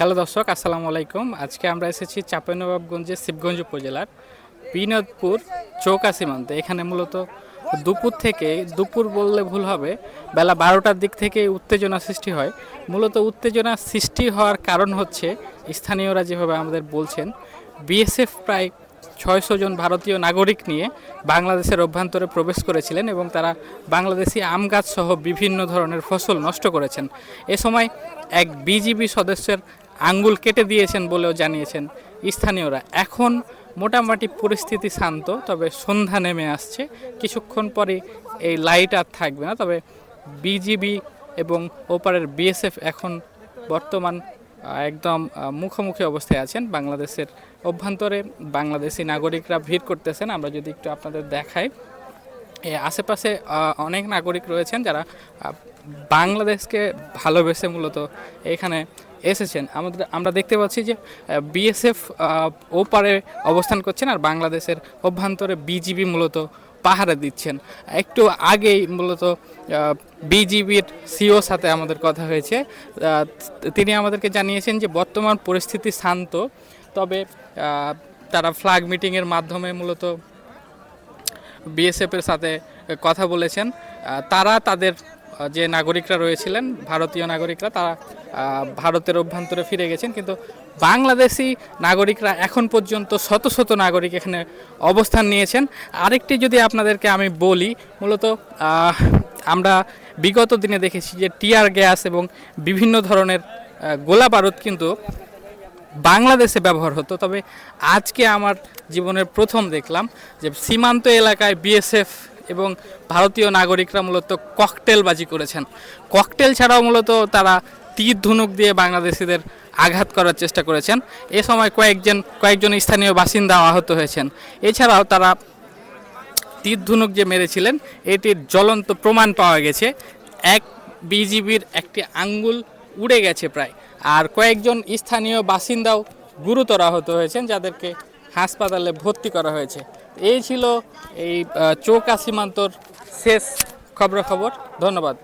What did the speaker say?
Hello দর্শক, আসসালামু আলাইকুম। আজকে আমরা এসেছি চাঁপাইনবাবগঞ্জের শিবগঞ্জ উপজেলার বিনোদপুর চৌকা সীমান্তে এখানে মূলত দুপুর থেকে, দুপুর বললে ভুল হবে, বেলা বারোটার দিক থেকে উত্তেজনা সৃষ্টি হয়। মূলত উত্তেজনা সৃষ্টি হওয়ার কারণ হচ্ছে, স্থানীয়রা যেভাবে আমাদের বলছেন, বিএসএফ প্রায় ছয়শো জন ভারতীয় নাগরিক নিয়ে বাংলাদেশের অভ্যন্তরে প্রবেশ করেছিলেন এবং তারা বাংলাদেশি আম গাছ সহ বিভিন্ন ধরনের ফসল নষ্ট করেছেন। এ সময় এক বিজিবি সদস্যের আঙ্গুল কেটে দিয়েছেন বলেও জানিয়েছেন স্থানীয়রা। এখন মোটামুটি পরিস্থিতি শান্ত, তবে সন্ধ্যা নেমে আসছে। কিছুক্ষণ পরে এই লাইট আর থাকবে না, তবে বিজিবি এবং ওপারের বিএসএফ এখন বর্তমান একদম মুখোমুখি অবস্থায় আছেন। বাংলাদেশের অভ্যন্তরে বাংলাদেশি নাগরিকরা ভিড় করতেছেন। আমরা যদি একটু আপনাদের দেখাই আশেপাশে অনেক নাগরিক রয়েছেন যারা বাংলাদেশকে ভালোবেসে মূলত এখানে এসেছেন। আমাদের আমরা দেখতে পাচ্ছি যে বিএসএফ ওপারে অবস্থান করছেন আর বাংলাদেশের অভ্যন্তরে বিজিবি মূলত পাহারা দিচ্ছেন। একটু আগেই মূলত বিজিবির সিও সাথে আমাদের কথা হয়েছে। তিনি আমাদেরকে জানিয়েছেন যে, বর্তমান পরিস্থিতি শান্ত, তবে তারা ফ্ল্যাগ মিটিংয়ের মাধ্যমে মূলত বিএসএফের সাথে কথা বলেছেন। তারা তাদের যে নাগরিকরা রয়েছিলেন, ভারতীয় নাগরিকরা, তারা ভারতের অভ্যন্তরে ফিরে গেছেন। কিন্তু বাংলাদেশি নাগরিকরা এখন পর্যন্ত শত শত নাগরিক এখানে অবস্থান নিয়েছেন। আরেকটি যদি আপনাদেরকে আমি বলি, মূলত আমরা বিগত দিনে দেখেছি যে টিয়ার গ্যাস এবং বিভিন্ন ধরনের গোলা বারুদ কিন্তু বাংলাদেশে ব্যবহার হতো। তবে আজকে আমার জীবনের প্রথম দেখলাম যে সীমান্ত এলাকায় বিএসএফ এবং ভারতীয় নাগরিকরা মূলত ককটেলবাজি করেছেন। ককটেল ছাড়াও মূলত তারা তীর ধনুক দিয়ে বাংলাদেশিদের আঘাত করার চেষ্টা করেছেন। এ সময় কয়েকজন কয়েকজন স্থানীয় বাসিন্দা আহত হয়েছেন। এছাড়াও তারা তীর ধনুক যে মেরেছিলেন, এটির জ্বলন্ত প্রমাণ পাওয়া গেছে। এক বিজিবির একটি আঙ্গুল উড়ে গেছে প্রায়। আর কয়েকজন স্থানীয় বাসিন্দাও গুরুতর আহত হয়েছেন, যাদেরকে হাসপাতালে ভর্তি করা হয়েছে। এই ছিল এই চৌকা সীমান্তর শেষ খবরাখবর। ধন্যবাদ।